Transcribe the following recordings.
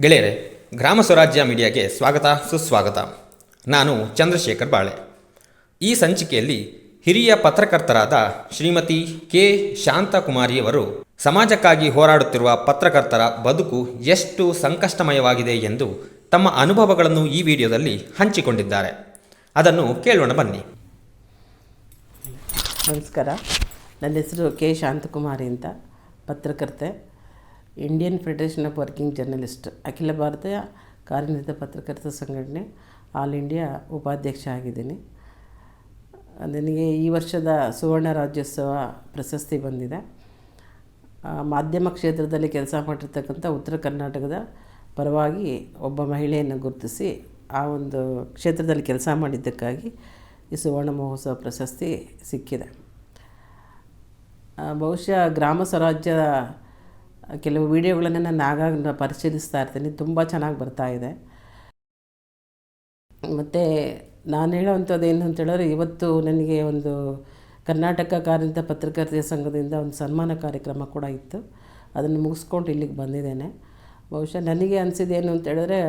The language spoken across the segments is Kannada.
ಗೆಳೆಯರೆ, ಗ್ರಾಮ ಸ್ವರಾಜ್ಯ ಮೀಡಿಯಾಗೆ ಸ್ವಾಗತ, ಸುಸ್ವಾಗತ. ನಾನು ಚಂದ್ರಶೇಖರ್ ಬಾಳೆ. ಈ ಸಂಚಿಕೆಯಲ್ಲಿ ಹಿರಿಯ ಪತ್ರಕರ್ತರಾದ ಶ್ರೀಮತಿ ಕೆ. ಶಾಂತಕುಮಾರಿಯವರು ಸಮಾಜಕ್ಕಾಗಿ ಹೋರಾಡುತ್ತಿರುವ ಪತ್ರಕರ್ತರ ಬದುಕು ಎಷ್ಟು ಸಂಕಷ್ಟಮಯವಾಗಿದೆ ಎಂದು ತಮ್ಮ ಅನುಭವಗಳನ್ನು ಈ ವಿಡಿಯೋದಲ್ಲಿ ಹಂಚಿಕೊಂಡಿದ್ದಾರೆ. ಅದನ್ನು ಕೇಳೋಣ ಬನ್ನಿ. ನಮಸ್ಕಾರ. ನನ್ನ ಹೆಸರು ಕೆ. ಶಾಂತಕುಮಾರಿ ಅಂತ, ಪತ್ರಕರ್ತೆ. Indian federation of working journalist ಅಖಿಲ ಭಾರತೀಯ ಕಾರ್ಯನಿರತ ಪತ್ರಕರ್ತರ ಸಂಘಟನೆ ಆಲ್ ಇಂಡಿಯಾ ಉಪಾಧ್ಯಕ್ಷ ಆಗಿದ್ದೀನಿ. ನನಗೆ ಈ ವರ್ಷದ ಸುವರ್ಣ ರಾಜ್ಯೋತ್ಸವ ಪ್ರಶಸ್ತಿ ಬಂದಿದೆ. ಮಾಧ್ಯಮ ಕ್ಷೇತ್ರದಲ್ಲಿ ಕೆಲಸ ಮಾಡಿರ್ತಕ್ಕಂಥ ಉತ್ತರ ಕರ್ನಾಟಕದ ಪರವಾಗಿ ಒಬ್ಬ ಮಹಿಳೆಯನ್ನು ಗುರುತಿಸಿ ಆ ಒಂದು ಕ್ಷೇತ್ರದಲ್ಲಿ ಕೆಲಸ ಮಾಡಿದ್ದಕ್ಕಾಗಿ ಈ ಸುವರ್ಣ ಮಹೋತ್ಸವ ಪ್ರಶಸ್ತಿ ಸಿಕ್ಕಿದೆ. ಬಹುಶಃ ಗ್ರಾಮ ಸ್ವರಾಜ್ಯ ಕೆಲವು ವಿಡಿಯೋಗಳನ್ನು ನಾನು ಆಗಾಗ ಪರಿಶೀಲಿಸ್ತಾ ಇರ್ತೀನಿ. ತುಂಬ ಚೆನ್ನಾಗಿ ಬರ್ತಾ ಇದೆ. ಮತ್ತು ನಾನು ಹೇಳೋವಂಥದ್ದು ಏನು ಅಂತ ಹೇಳಿದ್ರೆ, ಇವತ್ತು ನನಗೆ ಒಂದು ಕರ್ನಾಟಕ ಕಾರ್ಯನಿರತ ಪತ್ರಕರ್ತೆಯ ಸಂಘದಿಂದ ಒಂದು ಸನ್ಮಾನ ಕಾರ್ಯಕ್ರಮ ಕೂಡ ಇತ್ತು. ಅದನ್ನು ಮುಗಿಸ್ಕೊಂಡು ಇಲ್ಲಿಗೆ ಬಂದಿದ್ದೇನೆ. ಬಹುಶಃ ನನಗೆ ಅನಿಸಿದ್ದೇನು ಅಂತ ಹೇಳಿದ್ರೆ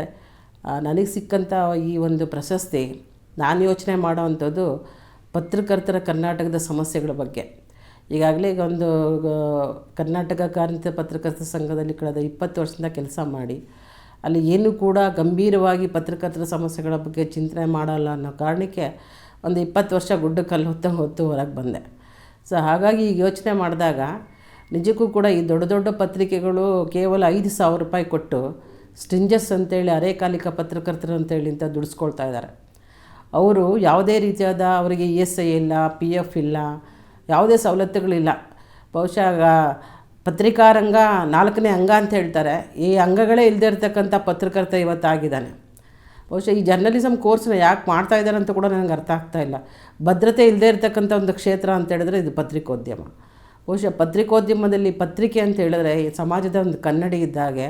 ನನಗೆ ಸಿಕ್ಕಂಥ ಈ ಒಂದು ಪ್ರಶಸ್ತಿ, ನಾನು ಯೋಚನೆ ಮಾಡೋವಂಥದ್ದು ಪತ್ರಕರ್ತರ ಕರ್ನಾಟಕದ ಸಮಸ್ಯೆಗಳ ಬಗ್ಗೆ. ಈಗಾಗಲೇ ಈಗ ಒಂದು ಕರ್ನಾಟಕ ಕಾರ್ಮಿಕ ಪತ್ರಕರ್ತರ ಸಂಘದಲ್ಲಿ ಕಳೆದ ಇಪ್ಪತ್ತು ವರ್ಷದಿಂದ ಕೆಲಸ ಮಾಡಿ, ಅಲ್ಲಿ ಏನು ಕೂಡ ಗಂಭೀರವಾಗಿ ಪತ್ರಕರ್ತರ ಸಮಸ್ಯೆಗಳ ಬಗ್ಗೆ ಚಿಂತನೆ ಮಾಡಲ್ಲ ಅನ್ನೋ ಕಾರಣಕ್ಕೆ ಒಂದು ಇಪ್ಪತ್ತು ವರ್ಷ ಗುಡ್ಡ ಕಲ್ಲು ಹೊತ್ತು ಹೊತ್ತು ಹೊರಗೆ ಬಂದೆ. ಸೊ, ಹಾಗಾಗಿ ಈಗ ಯೋಚನೆ ಮಾಡಿದಾಗ ನಿಜಕ್ಕೂ ಕೂಡ ಈ ದೊಡ್ಡ ದೊಡ್ಡ ಪತ್ರಿಕೆಗಳು ಕೇವಲ ಐದು ಸಾವಿರ ರೂಪಾಯಿ ಕೊಟ್ಟು ಸ್ಟಿಂಜಸ್ ಅಂತೇಳಿ, ಅರೆಕಾಲಿಕ ಪತ್ರಕರ್ತರು ಅಂತೇಳಿ ಅಂತ ದುಡಿಸ್ಕೊಳ್ತಾ ಇದ್ದಾರೆ. ಅವರು ಯಾವುದೇ ರೀತಿಯಾದ ಅವರಿಗೆ ಇ ಎಸ್ ಐ ಇಲ್ಲ, ಪಿ ಎಫ್ ಇಲ್ಲ ಯಾವುದೇ ಸವಲತ್ತುಗಳಿಲ್ಲ. ಬಹುಶಃ ಪತ್ರಿಕಾ ಪತ್ರಿಕಾರಂಗ ನಾಲ್ಕನೇ ಅಂಗ ಅಂತ ಹೇಳ್ತಾರೆ. ಈ ಅಂಗಗಳೇ ಇಲ್ಲದೆ ಇರತಕ್ಕಂಥ ಪತ್ರಕರ್ತ ಇವತ್ತಾಗಿದ್ದಾನೆ. ಬಹುಶಃ ಈ ಜರ್ನಲಿಸಮ್ ಕೋರ್ಸ್ನ ಯಾಕೆ ಮಾಡ್ತಾ ಇದ್ದಾರೆ ಅಂತ ಕೂಡ ನನಗೆ ಅರ್ಥ ಆಗ್ತಾ ಇಲ್ಲ. ಭದ್ರತೆ ಇಲ್ಲದೆ ಇರತಕ್ಕಂಥ ಒಂದು ಕ್ಷೇತ್ರ ಅಂತ ಹೇಳಿದ್ರೆ ಇದು ಪತ್ರಿಕೋದ್ಯಮ. ಬಹುಶಃ ಪತ್ರಿಕೋದ್ಯಮದಲ್ಲಿ ಪತ್ರಿಕೆ ಅಂತ ಹೇಳಿದ್ರೆ ಸಮಾಜದ ಒಂದು ಕನ್ನಡಿ ಇದ್ದಾಗೆ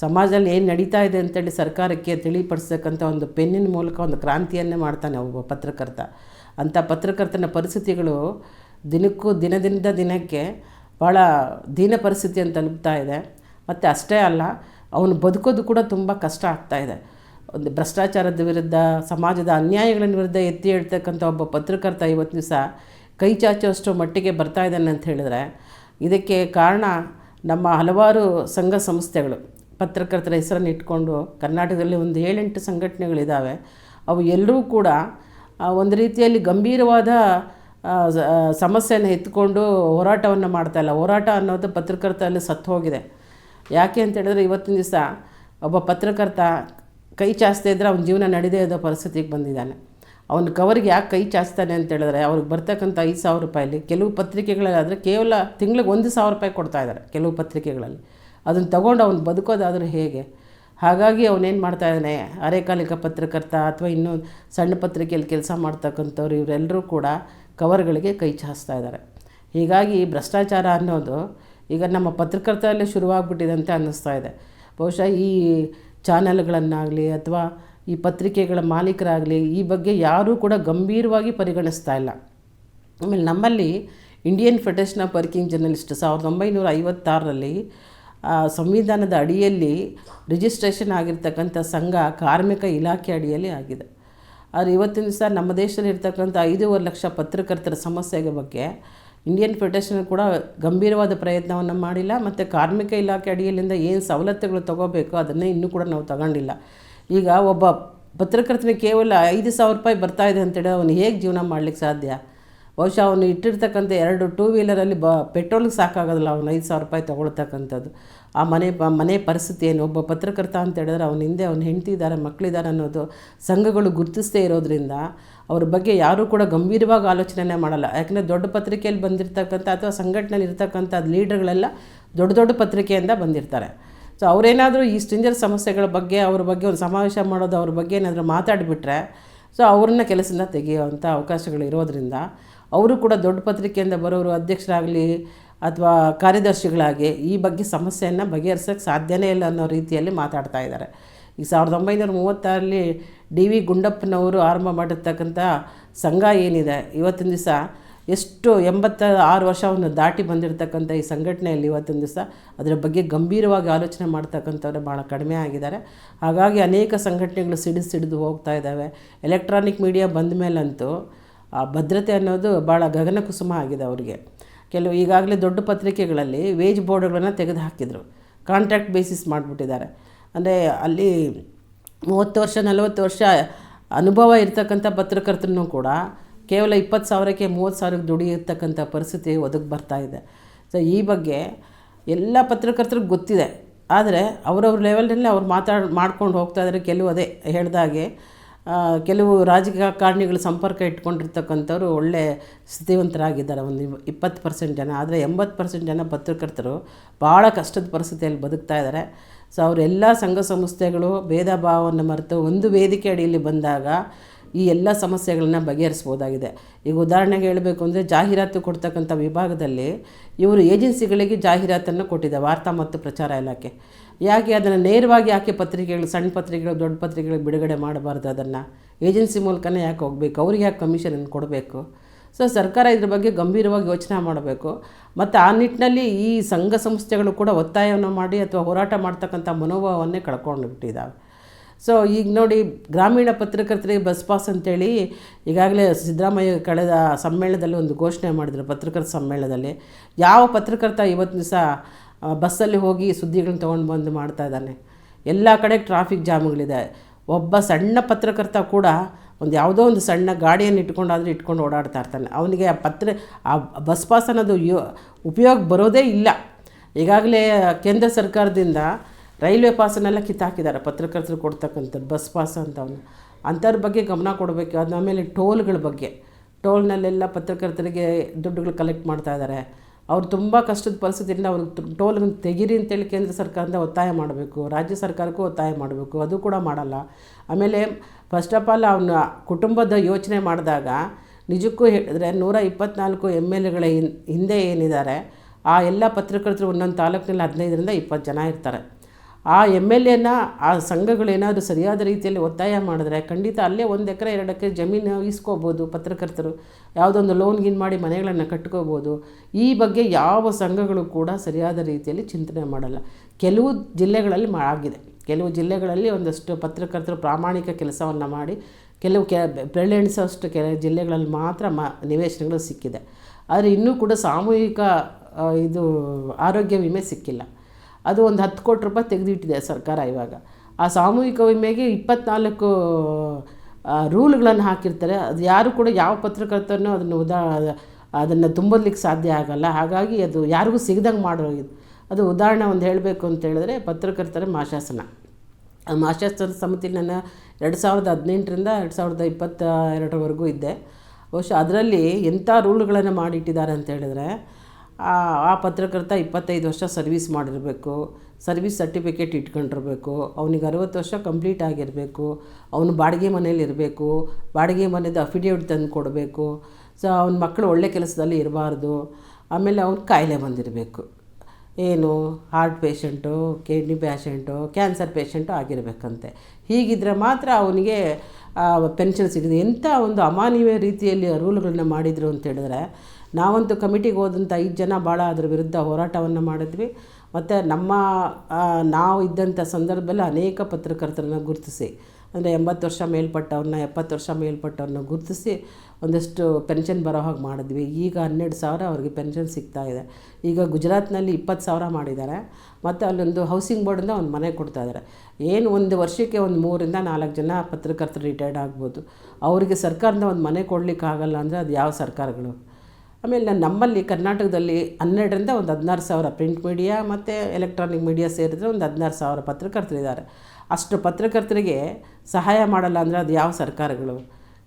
ಸಮಾಜದಲ್ಲಿ ಏನು ನಡೀತಾ ಇದೆ ಅಂತೇಳಿ ಸರ್ಕಾರಕ್ಕೆ ತಿಳಿಪಡಿಸ್ತಕ್ಕಂಥ ಒಂದು ಪೆನ್ನಿನ ಮೂಲಕ ಒಂದು ಕ್ರಾಂತಿಯನ್ನೇ ಮಾಡ್ತಾನೆ ಒಬ್ಬ ಪತ್ರಕರ್ತ. ಅಂಥ ಪತ್ರಕರ್ತನ ಪರಿಸ್ಥಿತಿಗಳು ದಿನಕ್ಕೂ ದಿನದಿಂದ ದಿನಕ್ಕೆ ಭಾಳ ದೀನ ಪರಿಸ್ಥಿತಿಯನ್ನು ತಲುಪ್ತಾ ಇದೆ. ಮತ್ತು ಅಷ್ಟೇ ಅಲ್ಲ, ಅವನು ಬದುಕೋದು ಕೂಡ ತುಂಬ ಕಷ್ಟ ಆಗ್ತಾ ಇದೆ. ಒಂದು ಭ್ರಷ್ಟಾಚಾರದ ವಿರುದ್ಧ, ಸಮಾಜದ ಅನ್ಯಾಯಗಳ ವಿರುದ್ಧ ಎತ್ತಿ ಹೇಳ್ತಕ್ಕಂಥ ಒಬ್ಬ ಪತ್ರಕರ್ತ ಇವತ್ತು ದಿವಸ ಕೈ ಚಾಚುವಷ್ಟು ಮಟ್ಟಿಗೆ ಬರ್ತಾ ಇದ್ದಾನೆ ಅಂತ ಹೇಳಿದ್ರೆ, ಇದಕ್ಕೆ ಕಾರಣ ನಮ್ಮ ಹಲವಾರು ಸಂಘ ಸಂಸ್ಥೆಗಳು. ಪತ್ರಕರ್ತರ ಹೆಸರನ್ನು ಇಟ್ಕೊಂಡು ಕರ್ನಾಟಕದಲ್ಲಿ ಒಂದು ಏಳೆಂಟು ಸಂಘಟನೆಗಳಿದ್ದಾವೆ ಅವು ಎಲ್ಲರೂ ಕೂಡ ಒಂದು ರೀತಿಯಲ್ಲಿ ಗಂಭೀರವಾದ ಸಮಸ್ಯೆಯನ್ನು ಎತ್ಕೊಂಡು ಹೋರಾಟವನ್ನು ಮಾಡ್ತಾಯಿಲ್ಲ ಹೋರಾಟ ಅನ್ನೋದು ಪತ್ರಕರ್ತರಲ್ಲಿ ಸತ್ತು ಹೋಗಿದೆ. ಯಾಕೆ ಅಂತ ಹೇಳಿದ್ರೆ ಇವತ್ತಿನ ದಿವಸ ಒಬ್ಬ ಪತ್ರಕರ್ತ ಕೈ ಚಾಚ್ತಾ ಇದ್ದರೆ ಅವನ ಜೀವನ ನಡೆದೇ ಇರೋ ಪರಿಸ್ಥಿತಿಗೆ ಬಂದಿದ್ದಾನೆ. ಅವನ ಕವರಿಗೆ ಯಾಕೆ ಕೈ ಚಾಚ್ತಾನೆ ಅಂತ ಹೇಳಿದ್ರೆ ಅವ್ರಿಗೆ ಬರ್ತಕ್ಕಂಥ ಐದು ಸಾವಿರ ರೂಪಾಯಲ್ಲಿ ಕೆಲವು ಪತ್ರಿಕೆಗಳಲ್ಲಾದರೆ ಕೇವಲ ತಿಂಗಳಿಗೆ ಒಂದು ಸಾವಿರ ರೂಪಾಯಿ ಕೊಡ್ತಾ ಇದ್ದಾರೆ ಕೆಲವು ಪತ್ರಿಕೆಗಳಲ್ಲಿ. ಅದನ್ನು ತಗೊಂಡು ಅವ್ನು ಬದುಕೋದಾದರೂ ಹೇಗೆ? ಹಾಗಾಗಿ ಅವನೇನು ಮಾಡ್ತಾ ಇದ್ದಾನೆ? ಅರೆಕಾಲಿಕ ಪತ್ರಕರ್ತ ಅಥವಾ ಇನ್ನೂ ಸಣ್ಣ ಪತ್ರಿಕೆಯಲ್ಲಿ ಕೆಲಸ ಮಾಡ್ತಕ್ಕಂಥವ್ರು ಇವರೆಲ್ಲರೂ ಕೂಡ ಕವರ್ಗಳಿಗೆ ಕೈ ಚಾಚ್ತಾ ಇದ್ದಾರೆ. ಹೀಗಾಗಿ ಭ್ರಷ್ಟಾಚಾರ ಅನ್ನೋದು ಈಗ ನಮ್ಮ ಪತ್ರಕರ್ತರಲ್ಲೇ ಶುರುವಾಗ್ಬಿಟ್ಟಿದೆ ಅಂತ ಅನ್ನಿಸ್ತಾ ಇದೆ. ಬಹುಶಃ ಈ ಚಾನೆಲ್ಗಳನ್ನಾಗಲಿ ಅಥವಾ ಈ ಪತ್ರಿಕೆಗಳ ಮಾಲೀಕರಾಗಲಿ ಈ ಬಗ್ಗೆ ಯಾರೂ ಕೂಡ ಗಂಭೀರವಾಗಿ ಪರಿಗಣಿಸ್ತಾ ಇಲ್ಲ. ಆಮೇಲೆ ನಮ್ಮಲ್ಲಿ Indian federation of working journalist ಸಾವಿರದ ಒಂಬೈನೂರ ಐವತ್ತಾರರಲ್ಲಿ ಸಂವಿಧಾನದ ಅಡಿಯಲ್ಲಿ ರಿಜಿಸ್ಟ್ರೇಷನ್ ಆಗಿರ್ತಕ್ಕಂಥ ಸಂಘ ಕಾರ್ಮಿಕ ಇಲಾಖೆ ಅಡಿಯಲ್ಲಿ ಆಗಿದೆ. ಆದರೆ ಇವತ್ತಿನ ದಿವಸ ನಮ್ಮ ದೇಶದಲ್ಲಿ ಇರ್ತಕ್ಕಂಥ ಐದೂವರೆ ಲಕ್ಷ ಪತ್ರಕರ್ತರ ಸಮಸ್ಯೆಗೆ ಬಗ್ಗೆ ಇಂಡಿಯನ್ ಫೆಡರೇಷನ್ ಕೂಡ ಗಂಭೀರವಾದ ಪ್ರಯತ್ನವನ್ನು ಮಾಡಿಲ್ಲ ಮತ್ತು ಕಾರ್ಮಿಕ ಇಲಾಖೆ ಅಡಿಯಲ್ಲಿಂದ ಏನು ಸವಲತ್ತುಗಳು ತಗೋಬೇಕು ಅದನ್ನೇ ಇನ್ನೂ ಕೂಡ ನಾವು ತಗೊಂಡಿಲ್ಲ. ಈಗ ಒಬ್ಬ ಪತ್ರಕರ್ತನಿಗೆ ಕೇವಲ ಐದು ಸಾವಿರ ರೂಪಾಯಿ ಬರ್ತಾ ಇದೆ ಅಂತೇಳಿ ಅವನು ಹೇಗೆ ಜೀವನ ಮಾಡಲಿಕ್ಕೆ ಸಾಧ್ಯ? ಬಹುಶಃ ಅವನು ಇಟ್ಟಿರ್ತಕ್ಕಂಥ ಎರಡು ಟೂ ವೀಲರಲ್ಲಿ ಬ ಪೆಟ್ರೋಲ್ಗೆ ಸಾಕಾಗೋದಿಲ್ಲ, ಅವನು ಐದು ಸಾವಿರ ರೂಪಾಯಿ ತೊಗೊಳ್ತಕ್ಕಂಥದ್ದು. ಆ ಮನೆ ಮನೆ ಪರಿಸ್ಥಿತಿ ಏನು ಒಬ್ಬ ಪತ್ರಕರ್ತ ಅಂತ ಹೇಳಿದ್ರೆ ಅವನ ಹಿಂದೆ ಅವ್ನ ಹೆಂಡತಿ ಇದ್ದಾರೆ ಮಕ್ಕಳಿದ್ದಾರೆ ಅನ್ನೋದು ಸಂಘಗಳು ಗುರುತಿಸದೇ ಇರೋದ್ರಿಂದ ಅವ್ರ ಬಗ್ಗೆ ಯಾರೂ ಕೂಡ ಗಂಭೀರವಾಗಿ ಆಲೋಚನೆ ಮಾಡಲ್ಲ. ಯಾಕಂದರೆ ದೊಡ್ಡ ಪತ್ರಿಕೆಯಲ್ಲಿ ಬಂದಿರತಕ್ಕಂಥ ಅಥವಾ ಸಂಘಟನೆಯಲ್ಲಿ ಇರ್ತಕ್ಕಂಥ ಲೀಡರ್ಗಳೆಲ್ಲ ದೊಡ್ಡ ದೊಡ್ಡ ಪತ್ರಿಕೆಯಿಂದ ಬಂದಿರ್ತಾರೆ. ಸೊ ಅವರೇನಾದರೂ ಈ ಸ್ಟ್ರಿಂಜರ್ ಸಮಸ್ಯೆಗಳ ಬಗ್ಗೆ, ಅವ್ರ ಬಗ್ಗೆ ಒಂದು ಸಮಾವೇಶ ಮಾಡೋದು ಅವ್ರ ಬಗ್ಗೆ ಏನಾದರೂ ಮಾತಾಡಿಬಿಟ್ರೆ ಸೊ ಅವ್ರನ್ನ ಕೆಲಸದಿಂದ ತೆಗೆಯುವಂಥ ಅವಕಾಶಗಳು ಇರೋದ್ರಿಂದ, ಅವರು ಕೂಡ ದೊಡ್ಡ ಪತ್ರಿಕೆಯಿಂದ ಬರೋರು, ಅಧ್ಯಕ್ಷರಾಗಲಿ ಅಥವಾ ಕಾರ್ಯದರ್ಶಿಗಳಾಗಿ ಈ ಬಗ್ಗೆ ಸಮಸ್ಯೆಯನ್ನು ಬಗೆಹರಿಸೋಕ್ಕೆ ಸಾಧ್ಯನೇ ಇಲ್ಲ ಅನ್ನೋ ರೀತಿಯಲ್ಲಿ ಮಾತಾಡ್ತಾ ಇದ್ದಾರೆ. ಈಗ ಸಾವಿರದ ಒಂಬೈನೂರ ಮೂವತ್ತಾರಲ್ಲಿ ಡಿ ವಿ ಗುಂಡಪ್ಪನವರು ಆರಂಭ ಮಾಡಿರ್ತಕ್ಕಂಥ ಸಂಘ ಏನಿದೆ, ಇವತ್ತಿನ ದಿವಸ ಎಷ್ಟು ಎಂಬತ್ತ ಆರು ವರ್ಷವನ್ನು ದಾಟಿ ಬಂದಿರತಕ್ಕಂಥ ಈ ಸಂಘಟನೆಯಲ್ಲಿ ಇವತ್ತಿನ ದಿವಸ ಅದರ ಬಗ್ಗೆ ಗಂಭೀರವಾಗಿ ಆಲೋಚನೆ ಮಾಡ್ತಕ್ಕಂಥವ್ರು ಭಾಳ ಕಡಿಮೆ ಆಗಿದ್ದಾರೆ. ಹಾಗಾಗಿ ಅನೇಕ ಸಂಘಟನೆಗಳು ಸಿಡಿದು ಸಿಡಿದು ಹೋಗ್ತಾ ಇದ್ದಾವೆ. ಎಲೆಕ್ಟ್ರಾನಿಕ್ ಮೀಡಿಯಾ ಬಂದ ಮೇಲಂತೂ ಆ ಭದ್ರತೆ ಅನ್ನೋದು ಭಾಳ ಗಗನ ಕುಸುಮ ಆಗಿದೆ ಅವರಿಗೆ. ಕೆಲವು ಈಗಾಗಲೇ ದೊಡ್ಡ ಪತ್ರಿಕೆಗಳಲ್ಲಿ ವೇಜ್ ಬೋರ್ಡ್ಗಳನ್ನು ತೆಗೆದು ಹಾಕಿದರು ಕಾಂಟ್ರಾಕ್ಟ್ ಬೇಸಿಸ್ ಮಾಡಿಬಿಟ್ಟಿದ್ದಾರೆ. ಅಂದರೆ ಅಲ್ಲಿ ಮೂವತ್ತು ವರ್ಷ, ನಲವತ್ತು ವರ್ಷ ಅನುಭವ ಇರ್ತಕ್ಕಂಥ ಪತ್ರಕರ್ತರನ್ನು ಕೂಡ ಕೇವಲ ಇಪ್ಪತ್ತು ಸಾವಿರಕ್ಕೆ ಮೂವತ್ತು ಸಾವಿರಕ್ಕೆ ದುಡಿಯತಕ್ಕಂಥ ಪರಿಸ್ಥಿತಿ ಒದಗಿ ಬರ್ತಾ ಇದೆ. ಸೊ ಈ ಬಗ್ಗೆ ಎಲ್ಲ ಪತ್ರಕರ್ತರಿಗೆ ಗೊತ್ತಿದೆ. ಆದರೆ ಅವರವ್ರ ಲೆವೆಲ್ನಲ್ಲಿ ಅವ್ರು ಮಾತಾಡಿ, ಮಾಡ್ಕೊಂಡು ಹೋಗ್ತಾ ಇದ್ದಾರೆ. ಕೆಲವು ಅದೇ ಹೇಳ್ದಾಗೆ ಕೆಲವು ರಾಜಕಾರಣಿಗಳ ಸಂಪರ್ಕ ಇಟ್ಕೊಂಡಿರ್ತಕ್ಕಂಥವ್ರು ಒಳ್ಳೆ ಸ್ಥಿತಿವಂತರಾಗಿದ್ದಾರೆ. ಒಂದು ಇಪ್ಪತ್ತು ಪರ್ಸೆಂಟ್ ಜನ. ಆದರೆ ಎಂಬತ್ತು ಪರ್ಸೆಂಟ್ ಜನ ಪತ್ರಕರ್ತರು ಭಾಳ ಕಷ್ಟದ ಪರಿಸ್ಥಿತಿಯಲ್ಲಿ ಬದುಕ್ತಾ ಇದ್ದಾರೆ. ಸೊ ಅವರೆಲ್ಲ ಸಂಘ ಸಂಸ್ಥೆಗಳು ಭೇದ ಭಾವವನ್ನು ಮರೆತು ಒಂದು ವೇದಿಕೆ ಅಡಿಯಲ್ಲಿ ಬಂದಾಗ ಈ ಎಲ್ಲ ಸಮಸ್ಯೆಗಳನ್ನ ಬಗೆಹರಿಸ್ಬೋದಾಗಿದೆ ಈಗ ಉದಾಹರಣೆಗೆ ಹೇಳಬೇಕು ಅಂದರೆ ಜಾಹೀರಾತು ಕೊಡ್ತಕ್ಕಂಥ ವಿಭಾಗದಲ್ಲಿ ಇವರು ಏಜೆನ್ಸಿಗಳಿಗೆ ಜಾಹೀರಾತನ್ನು ಕೊಟ್ಟಿದೆ, ವಾರ್ತಾ ಮತ್ತು ಪ್ರಚಾರ ಇಲಾಖೆ. ಯಾಕೆ ಅದನ್ನು ನೇರವಾಗಿ ಯಾಕೆ ಪತ್ರಿಕೆಗಳು, ಸಣ್ಣ ಪತ್ರಿಕೆಗಳು, ದೊಡ್ಡ ಪತ್ರಿಕೆಗಳು ಬಿಡುಗಡೆ ಮಾಡಬಾರ್ದು ಅದನ್ನು? ಏಜೆನ್ಸಿ ಮೂಲಕನೇ ಯಾಕೆ ಹೋಗಬೇಕು? ಅವ್ರಿಗೆ ಯಾಕೆ ಕಮಿಷನನ್ನು ಕೊಡಬೇಕು? ಸೊ ಸರ್ಕಾರ ಇದ್ರ ಬಗ್ಗೆ ಗಂಭೀರವಾಗಿ ಯೋಚನೆ ಮಾಡಬೇಕು. ಮತ್ತು ಆ ನಿಟ್ಟಿನಲ್ಲಿ ಈ ಸಂಘ ಸಂಸ್ಥೆಗಳು ಕೂಡ ಒತ್ತಾಯವನ್ನು ಮಾಡಿ ಅಥವಾ ಹೋರಾಟ ಮಾಡ್ತಕ್ಕಂಥ ಮನೋಭಾವವನ್ನೇ ಕಳ್ಕೊಂಡು ಬಿಟ್ಟಿದ್ದಾವೆ. ಸೊ ಈಗ ನೋಡಿ ಗ್ರಾಮೀಣ ಪತ್ರಕರ್ತರಿಗೆ ಬಸ್ ಪಾಸ್ ಅಂತೇಳಿ ಈಗಾಗಲೇ ಸಿದ್ದರಾಮಯ್ಯ ಕಳೆದ ಸಮ್ಮೇಳನದಲ್ಲಿ ಒಂದು ಘೋಷಣೆ ಮಾಡಿದರು ಪತ್ರಕರ್ತ ಸಮ್ಮೇಳನದಲ್ಲಿ. ಯಾವ ಪತ್ರಕರ್ತ ಇವತ್ತು ದಿವಸ ಬಸ್ಸಲ್ಲಿ ಹೋಗಿ ಸುದ್ದಿಗಳನ್ನ ತೊಗೊಂಡು ಬಂದು ಮಾಡ್ತಾ ಇದ್ದಾನೆ? ಎಲ್ಲ ಕಡೆ ಟ್ರಾಫಿಕ್ ಜಾಮ್ಗಳಿದೆ. ಒಬ್ಬ ಸಣ್ಣ ಪತ್ರಕರ್ತ ಕೂಡ ಒಂದು ಯಾವುದೋ ಒಂದು ಸಣ್ಣ ಗಾಡಿಯನ್ನು ಇಟ್ಕೊಂಡಾದರೂ ಇಟ್ಕೊಂಡು ಓಡಾಡ್ತಾ ಇರ್ತಾನೆ. ಅವನಿಗೆ ಆ ಪತ್ರ, ಆ ಬಸ್ ಪಾಸ್ ಅನ್ನೋದು ಯೋ, ಉಪಯೋಗ ಬರೋದೇ ಇಲ್ಲ. ಈಗಾಗಲೇ ಕೇಂದ್ರ ಸರ್ಕಾರದಿಂದ ರೈಲ್ವೆ ಪಾಸನ್ನೆಲ್ಲ ಕಿತ್ತಾಕಿದ್ದಾರೆ. ಪತ್ರಕರ್ತರು ಕೊಡ್ತಕ್ಕಂಥದ್ದು, ಬಸ್ ಪಾಸ್ ಅಂತವನ್ನ ಅಂಥವ್ರ ಬಗ್ಗೆ ಗಮನ ಕೊಡಬೇಕು. ಅದು ಆಮೇಲೆ ಟೋಲ್ಗಳ ಬಗ್ಗೆ. ಟೋಲ್ನಲ್ಲೆಲ್ಲ ಪತ್ರಕರ್ತರಿಗೆ ದುಡ್ಡುಗಳು ಕಲೆಕ್ಟ್ ಮಾಡ್ತಾ ಇದ್ದಾರೆ. ಅವ್ರು ತುಂಬ ಕಷ್ಟದ ಪರಿಸ್ಥಿತಿಯಿಂದ ಅವ್ರಿಗೆ ಟೋಲ್ನ ತೆಗೀರಿ ಅಂತೇಳಿ ಕೇಂದ್ರ ಸರ್ಕಾರದಿಂದ ಒತ್ತಾಯ ಮಾಡಬೇಕು. ರಾಜ್ಯ ಸರ್ಕಾರಕ್ಕೂ ಒತ್ತಾಯ ಮಾಡಬೇಕು. ಅದು ಕೂಡ ಮಾಡಲ್ಲ. ಆಮೇಲೆ ಫಸ್ಟ್ ಆಫ್ ಆಲ್ ಅವನ ಕುಟುಂಬದ ಯೋಚನೆ ಮಾಡಿದಾಗ ನಿಜಕ್ಕೂ ಹೇಳಿದ್ರೆ ನೂರ ಇಪ್ಪತ್ನಾಲ್ಕು ಎಂ ಎಲ್ ಎಗಳ ಹಿಂದೆ ಏನಿದ್ದಾರೆ, ಆ ಎಲ್ಲ ಪತ್ರಕರ್ತರು ಒಂದೊಂದು ತಾಲೂಕಿನಲ್ಲಿ ಹದಿನೈದರಿಂದ ಇಪ್ಪತ್ತು ಜನ ಇರ್ತಾರೆ. ಆ ಎಂ ಎಲ್ ಎನ, ಆ ಸಂಘಗಳೇನಾದರೂ ಸರಿಯಾದ ರೀತಿಯಲ್ಲಿ ಒತ್ತಾಯ ಮಾಡಿದ್ರೆ ಖಂಡಿತ ಅಲ್ಲೇ ಒಂದು ಎಕರೆ, ಎರಡು ಎಕರೆ ಜಮೀನು ಇಸ್ಕೋಬೋದು ಪತ್ರಕರ್ತರು. ಯಾವುದೊಂದು ಲೋನ್ ಗಿನ್ ಮಾಡಿ ಮನೆಗಳನ್ನು ಕಟ್ಕೋಬೋದು. ಈ ಬಗ್ಗೆ ಯಾವ ಸಂಘಗಳು ಕೂಡ ಸರಿಯಾದ ರೀತಿಯಲ್ಲಿ ಚಿಂತನೆ ಮಾಡಲ್ಲ. ಕೆಲವು ಜಿಲ್ಲೆಗಳಲ್ಲಿ ಆಗಿದೆ. ಕೆಲವು ಜಿಲ್ಲೆಗಳಲ್ಲಿ ಒಂದಷ್ಟು ಪತ್ರಕರ್ತರು ಪ್ರಾಮಾಣಿಕ ಕೆಲಸವನ್ನು ಮಾಡಿ, ಕೆಲವು ಕೆ ಬೆಳೆಣಿಸೋಷ್ಟು ಕೆಲ ಜಿಲ್ಲೆಗಳಲ್ಲಿ ಮಾತ್ರ ಮ, ನಿವೇಶನಗಳು ಸಿಕ್ಕಿದೆ. ಆದರೆ ಇನ್ನೂ ಕೂಡ ಸಾಮೂಹಿಕ ಇದು ಆರೋಗ್ಯ ವಿಮೆ ಸಿಕ್ಕಿಲ್ಲ. ಅದು ಒಂದು ಹತ್ತು ಕೋಟಿ ರೂಪಾಯಿ ತೆಗೆದಿಟ್ಟಿದೆ ಸರ್ಕಾರ ಇವಾಗ. ಆ ಸಾಮೂಹಿಕ ವಿಮೆಗೆ ಇಪ್ಪತ್ನಾಲ್ಕು ರೂಲ್ಗಳನ್ನು ಹಾಕಿರ್ತಾರೆ. ಅದು ಯಾರು ಕೂಡ ಯಾವ ಪತ್ರಕರ್ತನೂ ಅದನ್ನು ಉದಾ, ಅದನ್ನು ತುಂಬಲಿಕ್ಕೆ ಸಾಧ್ಯ ಆಗಲ್ಲ. ಹಾಗಾಗಿ ಅದು ಯಾರಿಗೂ ಸಿಗದಂಗೆ ಮಾಡೋ ಅದು ಉದಾಹರಣೆ ಒಂದು ಹೇಳಬೇಕು ಅಂತ ಹೇಳಿದ್ರೆ ಪತ್ರಕರ್ತರ ಮಾಶಾಸನ. ಆ ಮಾಶಾಸನ ಸಮಿತಿಲಿ ನಾನು ಎರಡು ಸಾವಿರದ ಹದಿನೆಂಟರಿಂದ ಎರಡು ಸಾವಿರದ ಇಪ್ಪತ್ತ ಎರಡರವರೆಗೂ ಇದ್ದೆ ಬಹುಶಃ ಅದರಲ್ಲಿ ಎಂಥ ರೂಲ್ಗಳನ್ನು ಮಾಡಿಟ್ಟಿದ್ದಾರೆ ಅಂತ ಹೇಳಿದ್ರೆ ಆ ಪತ್ರಕರ್ತ ಇಪ್ಪತ್ತೈದು ವರ್ಷ ಸರ್ವಿಸ್ ಮಾಡಿರಬೇಕು, ಸರ್ವಿಸ್ ಸರ್ಟಿಫಿಕೇಟ್ ಇಟ್ಕೊಂಡಿರಬೇಕು, ಅವನಿಗೆ ಅರವತ್ತು ವರ್ಷ ಕಂಪ್ಲೀಟ್ ಆಗಿರಬೇಕು, ಅವನು ಬಾಡಿಗೆ ಮನೇಲಿ ಇರಬೇಕು, ಬಾಡಿಗೆ ಮನೆದು ಅಫಿಡೇವಿಟ್ ತಂದು ಕೊಡಬೇಕು. ಸೊ ಅವನ ಮಕ್ಕಳು ಒಳ್ಳೆ ಕೆಲಸದಲ್ಲಿ ಇರಬಾರ್ದು. ಆಮೇಲೆ ಅವ್ನು ಕಾಯಿಲೆ ಬಂದಿರಬೇಕು. ಏನು heart patient kidney patient cancer patient ಆಗಿರಬೇಕಂತೆ. ಹೀಗಿದ್ರೆ ಮಾತ್ರ ಅವನಿಗೆ ಪೆನ್ಷನ್ ಸಿಗಿದೆ ಎಂಥ ಒಂದು ಅಮಾನವೀಯ ರೀತಿಯಲ್ಲಿ ರೂಲ್ಗಳನ್ನ ಮಾಡಿದರು ಅಂತ ಹೇಳಿದ್ರೆ, ನಾವಂತೂ ಕಮಿಟಿಗೆ ಹೋದಂಥ ಐದು ಜನ ಭಾಳ ಅದರ ವಿರುದ್ಧ ಹೋರಾಟವನ್ನು ಮಾಡಿದ್ವಿ. ಮತ್ತು ನಮ್ಮ ನಾವು ಇದ್ದಂಥ ಸಂದರ್ಭದಲ್ಲಿ ಅನೇಕ ಪತ್ರಕರ್ತರನ್ನ ಗುರುತಿಸಿ, ಅಂದರೆ ಎಂಬತ್ತು ವರ್ಷ ಮೇಲ್ಪಟ್ಟವ್ರನ್ನ, ಎಪ್ಪತ್ತು ವರ್ಷ ಮೇಲ್ಪಟ್ಟವ್ರನ್ನ ಗುರುತಿಸಿ ಒಂದಷ್ಟು ಪೆನ್ಷನ್ ಬರೋ ಹಾಗೆ ಮಾಡಿದ್ವಿ. ಈಗ ಹನ್ನೆರಡು ಸಾವಿರ ಅವ್ರಿಗೆ ಪೆನ್ಷನ್ ಸಿಗ್ತಾ ಇದೆ. ಈಗ ಗುಜರಾತ್ನಲ್ಲಿ ಇಪ್ಪತ್ತು ಸಾವಿರ ಮಾಡಿದ್ದಾರೆ. ಮತ್ತು ಅಲ್ಲೊಂದು ಹೌಸಿಂಗ್ ಬೋರ್ಡಿಂದ ಒಂದು ಮನೆ ಕೊಡ್ತಾ ಇದ್ದಾರೆ ಏನು ಒಂದು ವರ್ಷಕ್ಕೆ ಒಂದು ಮೂರಿಂದ ನಾಲ್ಕು ಜನ ಪತ್ರಕರ್ತರು ರಿಟೈರ್ಡ್ ಆಗ್ಬೋದು. ಅವರಿಗೆ ಸರ್ಕಾರದಿಂದ ಒಂದು ಮನೆ ಕೊಡಲಿಕ್ಕೆ ಆಗಲ್ಲ ಅಂದರೆ ಅದು ಯಾವ ಸರ್ಕಾರಗಳು? ಆಮೇಲೆ ನಮ್ಮಲ್ಲಿ ಕರ್ನಾಟಕದಲ್ಲಿ ಹನ್ನೆರಡರಿಂದ ಒಂದು ಹದಿನಾರು ಸಾವಿರ ಪ್ರಿಂಟ್ ಮೀಡಿಯಾ ಮತ್ತು ಎಲೆಕ್ಟ್ರಾನಿಕ್ ಮೀಡಿಯಾ ಸೇರಿದ್ರೆ ಒಂದು ಹದಿನಾರು ಸಾವಿರ ಪತ್ರಕರ್ತರಿದ್ದಾರೆ. ಅಷ್ಟು ಪತ್ರಕರ್ತರಿಗೆ ಸಹಾಯ ಮಾಡಲ್ಲ ಅಂದರೆ ಅದು ಯಾವ ಸರ್ಕಾರಗಳು?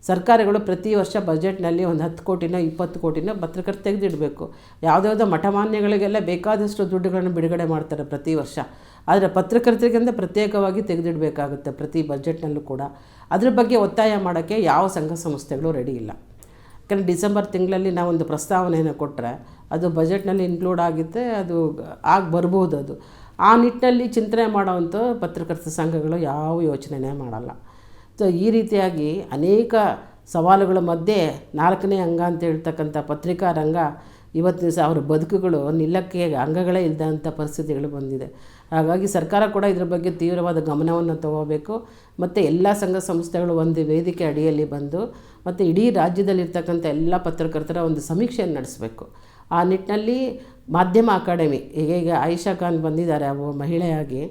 ಸರ್ಕಾರಗಳು ಪ್ರತಿ ವರ್ಷ ಬಜೆಟ್ನಲ್ಲಿ ಒಂದು ಹತ್ತು ಕೋಟಿನ ಇಪ್ಪತ್ತು ಕೋಟಿನ ಪತ್ರಕರ್ತ ತೆಗೆದಿಡಬೇಕು. ಯಾವುದ್ಯಾವುದೋ ಮಠಮಾನ್ಯಗಳಿಗೆಲ್ಲ ಬೇಕಾದಷ್ಟು ದುಡ್ಡುಗಳನ್ನು ಬಿಡುಗಡೆ ಮಾಡ್ತಾರೆ ಪ್ರತಿ ವರ್ಷ. ಆದರೆ ಪತ್ರಕರ್ತರಿಗಿಂತ ಪ್ರತ್ಯೇಕವಾಗಿ ತೆಗೆದಿಡಬೇಕಾಗುತ್ತೆ ಪ್ರತಿ ಬಜೆಟ್ನಲ್ಲೂ ಕೂಡ. ಅದ್ರ ಬಗ್ಗೆ ಒತ್ತಾಯ ಮಾಡೋಕ್ಕೆ ಯಾವ ಸಂಘ ಸಂಸ್ಥೆಗಳು ರೆಡಿ ಇಲ್ಲ. ಯಾಕಂದರೆ ಡಿಸೆಂಬರ್ ತಿಂಗಳಲ್ಲಿ ನಾವೊಂದು ಪ್ರಸ್ತಾವನೆಯನ್ನು ಕೊಟ್ಟರೆ ಅದು ಬಜೆಟ್ನಲ್ಲಿ ಇನ್ಕ್ಲೂಡ್ ಆಗಿದ್ದರೆ ಅದು ಆಗಿ ಬರ್ಬೋದು ಅದು. ಆ ನಿಟ್ಟಿನಲ್ಲಿ ಚಿಂತನೆ ಮಾಡೋವಂಥ ಪತ್ರಕರ್ತ ಸಂಘಗಳು ಯಾವ ಯೋಚನೆನೇ ಮಾಡಲ್ಲ. ಈ ರೀತಿಯಾಗಿ ಅನೇಕ ಸವಾಲುಗಳ ಮಧ್ಯೆ ನಾಲ್ಕನೇ ಅಂಗ ಅಂತ ಹೇಳ್ತಕ್ಕಂಥ ಪತ್ರಿಕಾ ರಂಗ ಇವತ್ತಿನ ದಿವಸ ಅವರ ಬದುಕುಗಳು, ನಿಲ್ಲಕ್ಕೆ ಅಂಗಗಳೇ ಇಲ್ಲದಂಥ ಪರಿಸ್ಥಿತಿಗಳು ಬಂದಿದೆ. ಹಾಗಾಗಿ ಸರ್ಕಾರ ಕೂಡ ಇದ್ರ ಬಗ್ಗೆ ತೀವ್ರವಾದ ಗಮನವನ್ನು ತಗೋಬೇಕು. ಮತ್ತು ಎಲ್ಲ ಸಂಘ ಸಂಸ್ಥೆಗಳು ಒಂದು ವೇದಿಕೆ ಅಡಿಯಲ್ಲಿ ಬಂದು, ಮತ್ತು ಇಡೀ ರಾಜ್ಯದಲ್ಲಿರ್ತಕ್ಕಂಥ ಎಲ್ಲ ಪತ್ರಕರ್ತರ ಒಂದು ಸಮೀಕ್ಷೆಯನ್ನು ನಡೆಸಬೇಕು. ಆ ನಿಟ್ಟಿನಲ್ಲಿ ಮಾಧ್ಯಮ ಅಕಾಡೆಮಿ ಈಗ ಈಗ ಆಯಿಷಾ ಖಾನ್ ಬಂದಿದ್ದಾರೆ, ಒಬ್ಬ ಮಹಿಳೆಯಾಗಿ,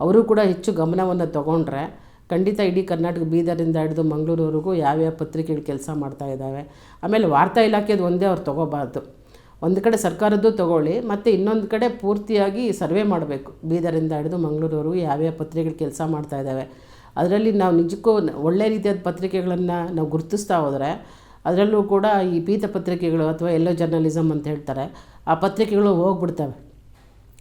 ಅವರು ಕೂಡ ಹೆಚ್ಚು ಗಮನವನ್ನು ತಗೊಂಡ್ರೆ ಖಂಡಿತ ಇಡೀ ಕರ್ನಾಟಕ ಬೀದರಿಂದ ಹಿಡಿದು ಮಂಗಳೂರುವರೆಗೂ ಯಾವ್ಯಾವ ಪತ್ರಿಕೆಗಳು ಕೆಲಸ ಮಾಡ್ತಾ ಇದ್ದಾವೆ. ಆಮೇಲೆ ವಾರ್ತಾ ಇಲಾಖೆದು ಒಂದೇ ಅವ್ರು ತೊಗೋಬಾರ್ದು. ಒಂದು ಕಡೆ ಸರ್ಕಾರದ್ದು ತೊಗೊಳ್ಳಿ, ಮತ್ತು ಇನ್ನೊಂದು ಕಡೆ ಪೂರ್ತಿಯಾಗಿ ಸರ್ವೆ ಮಾಡಬೇಕು. ಬೀದರಿಂದ ಹಿಡಿದು ಮಂಗಳೂರುವರೆಗೂ ಯಾವ್ಯಾವ ಪತ್ರಿಕೆಗಳು ಕೆಲಸ ಮಾಡ್ತಾ ಇದ್ದಾವೆ. ಅದರಲ್ಲಿ ನಾವು ನಿಜಕ್ಕೂ ಒಳ್ಳೆ ರೀತಿಯಾದ ಪತ್ರಿಕೆಗಳನ್ನು ನಾವು ಗುರುತಿಸ್ತಾ ಹೋದರೆ, ಅದರಲ್ಲೂ ಕೂಡ ಈ ಪೀತ ಪತ್ರಿಕೆಗಳು ಅಥವಾ ಎಲ್ಲೋ ಜರ್ನಲಿಸಮ್ ಅಂತ ಹೇಳ್ತಾರೆ, ಆ ಪತ್ರಿಕೆಗಳು ಹೋಗ್ಬಿಡ್ತವೆ.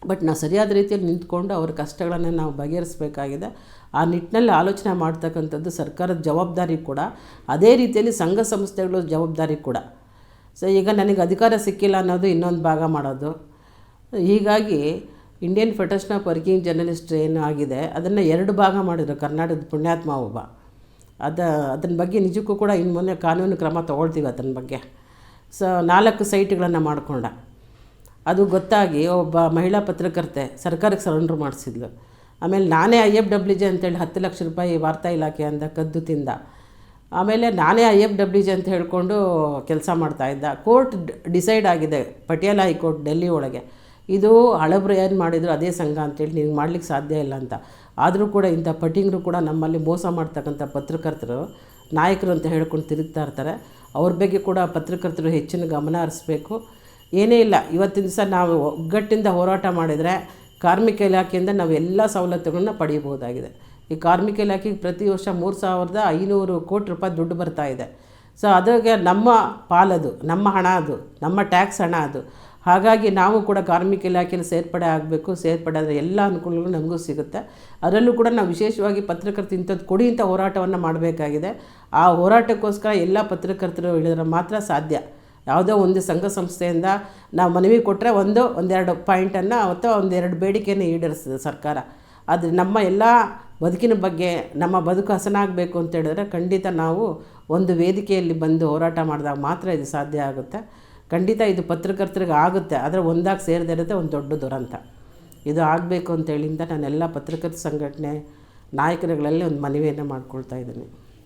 ಬಟ್ ನಾವು ಸರಿಯಾದ ರೀತಿಯಲ್ಲಿ ನಿಂತ್ಕೊಂಡು ಅವ್ರ ಕಷ್ಟಗಳನ್ನು ನಾವು ಬಗೆಹರಿಸಬೇಕಾಗಿದೆ. ಆ ನಿಟ್ಟಿನಲ್ಲಿ ಆಲೋಚನೆ ಮಾಡ್ತಕ್ಕಂಥದ್ದು ಸರ್ಕಾರದ ಜವಾಬ್ದಾರಿ ಕೂಡ. ಅದೇ ರೀತಿಯಲ್ಲಿ ಸಂಘ ಸಂಸ್ಥೆಗಳ ಜವಾಬ್ದಾರಿ ಕೂಡ. ಸೊ, ಈಗ ನನಗೆ ಅಧಿಕಾರ ಸಿಕ್ಕಿಲ್ಲ ಅನ್ನೋದು ಇನ್ನೊಂದು ಭಾಗ ಮಾಡೋದು. ಹೀಗಾಗಿ Indian federation of working journalist ಏನು ಆಗಿದೆ. ಅದನ್ನು ಎರಡು ಭಾಗ ಮಾಡಿದ್ರು, ಕರ್ನಾಟಕದ ಪುಣ್ಯಾತ್ಮ ಒಬ್ಬ. ಅದ ಅದನ್ನ ಬಗ್ಗೆ ನಿಜಕ್ಕೂ ಕೂಡ ಇನ್ನು ಮೊನ್ನೆ ಕಾನೂನು ಕ್ರಮ ತೊಗೊಳ್ತೀವಿ ಅದನ್ನ ಬಗ್ಗೆ. ಸೊ, ನಾಲ್ಕು ಸೈಟ್ಗಳನ್ನು ಮಾಡಿಕೊಂಡ. ಅದು ಗೊತ್ತಾಗಿ ಒಬ್ಬ ಮಹಿಳಾ ಪತ್ರಕರ್ತೆ ಸರ್ಕಾರಕ್ಕೆ ಸರೆಂಡ್ರ್ ಮಾಡಿಸಿದ್ಲು. ಆಮೇಲೆ ನಾನೇ ಐ ಎಫ್ ಡಬ್ಲ್ಯೂ ಜೆ ಅಂತೇಳಿ ಹತ್ತು ಲಕ್ಷ ರೂಪಾಯಿ ವಾರ್ತಾ ಅಂತ ಕದ್ದು ತಿಂದ. ಆಮೇಲೆ ನಾನೇ ಐ ಎಫ್ ಡಬ್ಲ್ಯೂ ಜೆ ಅಂತ ಹೇಳಿಕೊಂಡು ಕೆಲಸ ಮಾಡ್ತಾಯಿದ್ದ ಕೋರ್ಟ್ ಡಿಸೈಡ್ ಆಗಿದೆ ಪಟಿಯಾಲ ಹೈಕೋರ್ಟ್ ಡೆಲ್ಲಿ ಒಳಗೆ. ಇದು ಹಳಬ್ರು ಏನು ಮಾಡಿದ್ರು ಅದೇ ಸಂಘ ಅಂತೇಳಿ ನಿನಗೆ ಮಾಡ್ಲಿಕ್ಕೆ ಸಾಧ್ಯ ಇಲ್ಲ ಅಂತ. ಆದರೂ ಕೂಡ ಇಂಥ ಪಟಿಂಗ್ರು ಕೂಡ ನಮ್ಮಲ್ಲಿ ಮೋಸ ಮಾಡ್ತಕ್ಕಂಥ ಪತ್ರಕರ್ತರು, ನಾಯಕರು ಅಂತ ಹೇಳ್ಕೊಂಡು ತಿರುಗ್ತಾ ಇರ್ತಾರೆ. ಅವ್ರ ಬಗ್ಗೆ ಕೂಡ ಪತ್ರಕರ್ತರು ಹೆಚ್ಚಿನ ಗಮನ ಹರಿಸ್ಬೇಕು. ಏನೇ ಇಲ್ಲ, ಇವತ್ತಿನ ದಿವಸ ನಾವು ಒಗ್ಗಟ್ಟಿಂದ ಹೋರಾಟ ಮಾಡಿದರೆ ಕಾರ್ಮಿಕ ಇಲಾಖೆಯಿಂದ ನಾವು ಎಲ್ಲ ಸವಲತ್ತುಗಳನ್ನ ಪಡೆಯಬಹುದಾಗಿದೆ. ಈ ಕಾರ್ಮಿಕ ಇಲಾಖೆಗೆ ಪ್ರತಿ ವರ್ಷ ಮೂರು ಸಾವಿರದ ಐನೂರು ಕೋಟಿ ರೂಪಾಯಿ ದುಡ್ಡು ಬರ್ತಾ ಇದೆ. ಸೊ ಅದಕ್ಕೆ ನಮ್ಮ ಪಾಲದು, ನಮ್ಮ ಹಣ ಅದು, ನಮ್ಮ ಟ್ಯಾಕ್ಸ್ ಹಣ ಅದು. ಹಾಗಾಗಿ ನಾವು ಕೂಡ ಕಾರ್ಮಿಕ ಇಲಾಖೆಯಲ್ಲಿ ಸೇರ್ಪಡೆ ಆಗಬೇಕು, ಸೇರ್ಪಡೆ ಆದರೆ ಎಲ್ಲ ಅನುಕೂಲಗಳು ನಮಗೂ ಸಿಗುತ್ತೆ. ಅದರಲ್ಲೂ ಕೂಡ ನಾವು ವಿಶೇಷವಾಗಿ ಪತ್ರಕರ್ತ ಇಂಥದ್ದು ಕೊಡಿ ಇಂಥ ಹೋರಾಟವನ್ನು ಮಾಡಬೇಕಾಗಿದೆ. ಆ ಹೋರಾಟಕ್ಕೋಸ್ಕರ ಎಲ್ಲ ಪತ್ರಕರ್ತರು ಹೇಳಿದ್ರೆ ಮಾತ್ರ ಸಾಧ್ಯ. ಯಾವುದೋ ಒಂದು ಸಂಘ ಸಂಸ್ಥೆಯಿಂದ ನಾವು ಮನವಿ ಕೊಟ್ಟರೆ ಒಂದು, ಒಂದೆರಡು ಪಾಯಿಂಟನ್ನು ಅಥವಾ ಒಂದೆರಡು ಬೇಡಿಕೆಯನ್ನು ಈಡೇರಿಸ್ತದೆ ಸರ್ಕಾರ. ಆದರೆ ನಮ್ಮ ಎಲ್ಲ ಬದುಕಿನ ಬಗ್ಗೆ, ನಮ್ಮ ಬದುಕು ಹಸನಾಗಬೇಕು ಅಂತ ಹೇಳಿದ್ರೆ ಖಂಡಿತ ನಾವು ಒಂದು ವೇದಿಕೆಯಲ್ಲಿ ಬಂದು ಹೋರಾಟ ಮಾಡಿದಾಗ ಮಾತ್ರ ಇದು ಸಾಧ್ಯ ಆಗುತ್ತೆ. ಖಂಡಿತ ಇದು ಪತ್ರಕರ್ತರಿಗೆ ಆಗುತ್ತೆ, ಆದರೆ ಒಂದಾಗಿ ಸೇರದೇ ಇರುತ್ತೆ ಒಂದು ದೊಡ್ಡ ದುರಂತ. ಇದು ಆಗಬೇಕು ಅಂತೇಳಿಂದ ನಾನೆಲ್ಲ ಪತ್ರಕರ್ತ ಸಂಘಟನೆ ನಾಯಕರುಗಳಲ್ಲಿ ಒಂದು ಮನವಿಯನ್ನು ಮಾಡ್ಕೊಳ್ತಾ ಇದ್ದೀನಿ.